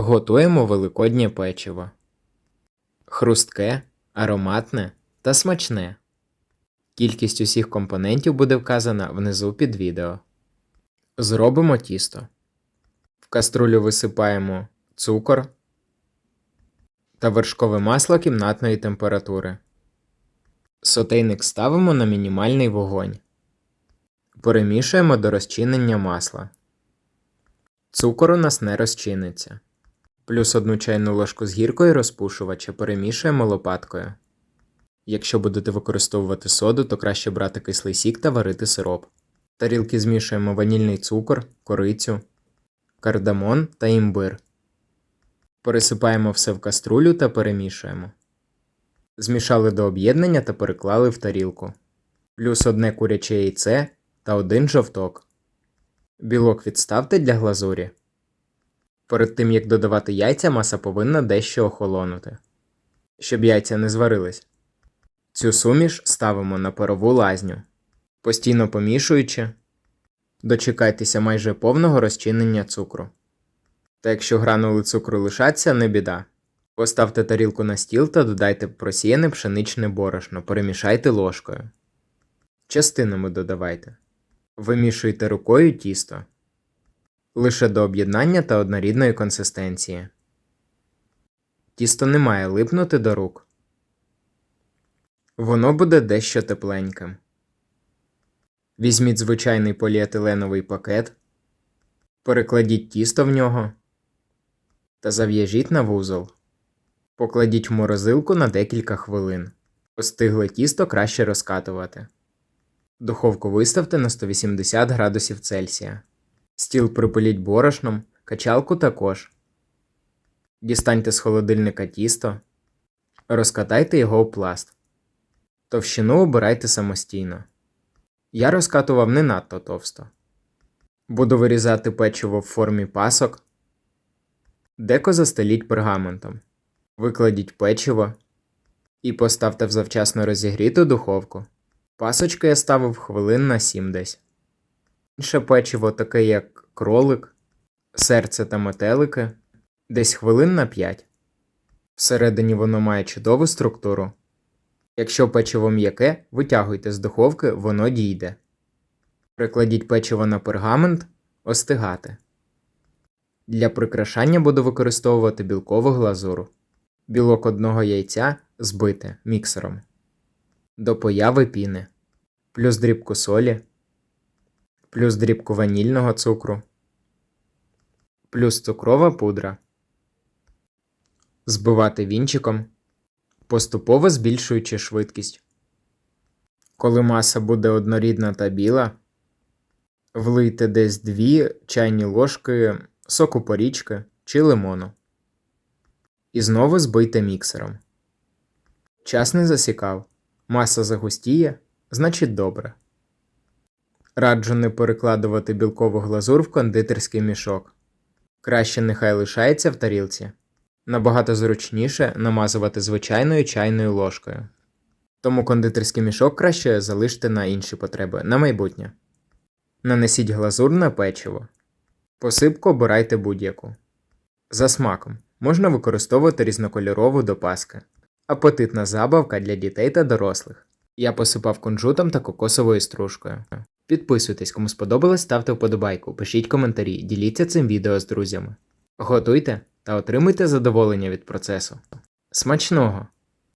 Готуємо великоднє печиво. Хрустке, ароматне та смачне. Кількість усіх компонентів буде вказана внизу під відео. Зробимо тісто. В каструлю висипаємо цукор та вершкове масло кімнатної температури. Сотейник ставимо на мінімальний вогонь. Перемішуємо до розчинення масла. Цукор у нас не розчиниться. Плюс одну чайну ложку з гіркою розпушувача перемішуємо лопаткою. Якщо будете використовувати соду, то краще брати кислий сік та варити сироп. В тарілки змішуємо ванільний цукор, корицю, кардамон та імбир. Пересипаємо все в каструлю та перемішуємо. Змішали до об'єднання та переклали в тарілку. Плюс одне куряче яйце та один жовток. Білок відставте для глазурі. Перед тим як додавати яйця, маса повинна дещо охолонути, щоб яйця не зварились. Цю суміш ставимо на парову лазню, постійно помішуючи, дочекайтеся майже повного розчинення цукру. Та якщо гранули цукру лишаться, не біда. Поставте тарілку на стіл та додайте просіяне пшеничне борошно, перемішайте ложкою. Частинами додавайте. Вимішуйте рукою тісто лише до об'єднання та однорідної консистенції. Тісто не має липнути до рук. Воно буде дещо тепленьким. Візьміть звичайний поліетиленовий пакет, перекладіть тісто в нього та зав'яжіть на вузол. Покладіть в морозилку на декілька хвилин. Остигле тісто краще розкатувати. Духовку виставте на 180 градусів Цельсія. Стіл припиліть борошном, качалку також. Дістаньте з холодильника тісто, розкатайте його у пласт. Товщину обирайте самостійно. Я розкатував не надто товсто. Буду вирізати печиво в формі пасок. Деко застеліть пергаментом. Викладіть печиво і поставте в завчасно розігріту духовку. Пасочки я ставив хвилин на 7 десь. Інше печиво, таке як кролик, серце та метелики, десь хвилин на 5. Всередині воно має чудову структуру. Якщо печиво м'яке, витягуйте з духовки, воно дійде. Прикладіть печиво на пергамент, остигати. Для прикрашання буду використовувати білкову глазуру. Білок одного яйця збите міксером. До появи піни. Плюс дрібку солі плюс дрібку ванільного цукру, плюс цукрова пудра. Збивати вінчиком, поступово збільшуючи швидкість. Коли маса буде однорідна та біла, влийте десь 2 чайні ложки соку порічки чи лимону. І знову збийте міксером. Час не засікав. Маса загустіє, значить добре. Раджу не перекладувати білкову глазур в кондитерський мішок. Краще нехай лишається в тарілці. Набагато зручніше намазувати звичайною чайною ложкою. Тому кондитерський мішок краще залиште на інші потреби на майбутнє. Нанесіть глазур на печиво. Посипку обирайте будь-яку. За смаком можна використовувати різнокольорову до паски. Апетитна забавка для дітей та дорослих. Я посипав кунжутом та кокосовою стружкою. Підписуйтесь, кому сподобалось, ставте вподобайку, пишіть коментарі, діліться цим відео з друзями. Готуйте та отримуйте задоволення від процесу. Смачного!